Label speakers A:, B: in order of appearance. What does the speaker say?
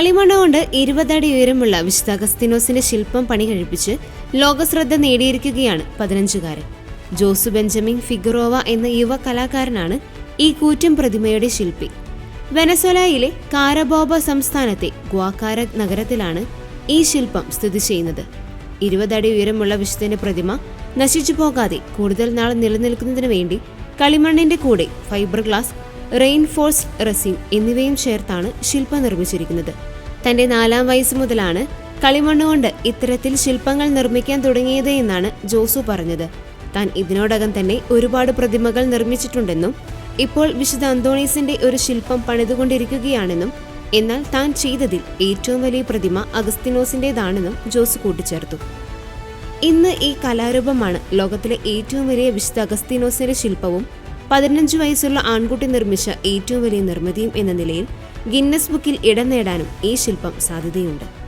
A: കളിമണ്ണ് കൊണ്ട് ഇരുപതടി ഉയരമുള്ള വിശുദ്ധ അഗസ്തിനോസിന്റെ ശില്പം പണി കഴിപ്പിച്ച് ലോകശ്രദ്ധ നേടിയിരിക്കുകയാണ് പതിനഞ്ചുകാരൻ. ജോസു ബെഞ്ചമിൻ ഫിഗറോവ എന്ന യുവ കലാകാരനാണ് ഈ കൂറ്റൻ പ്രതിമയുടെ ശില്പി. വെനസ്വലയിലെ കാരബോബ സംസ്ഥാനത്തെ ഗ്വാക്കാര നഗരത്തിലാണ് ഈ ശില്പം സ്ഥിതി ചെയ്യുന്നത്. ഇരുപതടി ഉയരമുള്ള വിശുദ്ധന്റെ പ്രതിമ നശിച്ചു പോകാതെ കൂടുതൽ നാൾ നിലനിൽക്കുന്നതിന് വേണ്ടി കളിമണ്ണിന്റെ കൂടെ ഫൈബർ ഗ്ലാസ് റെയിൻഫോഴ്സ് റെസിൻ എന്നിവയും ചേർത്താണ് ശില്പം നിർമ്മിച്ചിരിക്കുന്നത്. തന്റെ നാലാം വയസ്സ് മുതലാണ് കളിമണ്ണ് കൊണ്ട് ഇത്തരത്തിൽ ശില്പങ്ങൾ നിർമ്മിക്കാൻ തുടങ്ങിയത് എന്നാണ് ജോസു പറഞ്ഞത്. താൻ ഇതിനോടകം തന്നെ ഒരുപാട് പ്രതിമകൾ നിർമ്മിച്ചിട്ടുണ്ടെന്നും ഇപ്പോൾ വിശുദ്ധ അന്തോണീസിന്റെ ഒരു ശില്പം പണിതുകൊണ്ടിരിക്കുകയാണെന്നും എന്നാൽ താൻ ചെയ്തതിൽ ഏറ്റവും വലിയ പ്രതിമ അഗസ്തിനോസിന്റേതാണെന്നും ജോസ് കൂട്ടിച്ചേർത്തു. ഇന്ന് ഈ കലാരൂപമാണ് ലോകത്തിലെ ഏറ്റവും വലിയ വിശുദ്ധ അഗസ്തീനോസിന്റെ ശില്പവും പതിനഞ്ച് വയസ്സുള്ള ആൺകുട്ടി നിർമ്മിച്ച ഏറ്റവും വലിയ നിർമ്മിതിയും എന്ന നിലയിൽ ഗിന്നസ് ബുക്കിൽ ഇടം നേടാനും ഈ ശില്പം സാധ്യതയുണ്ട്.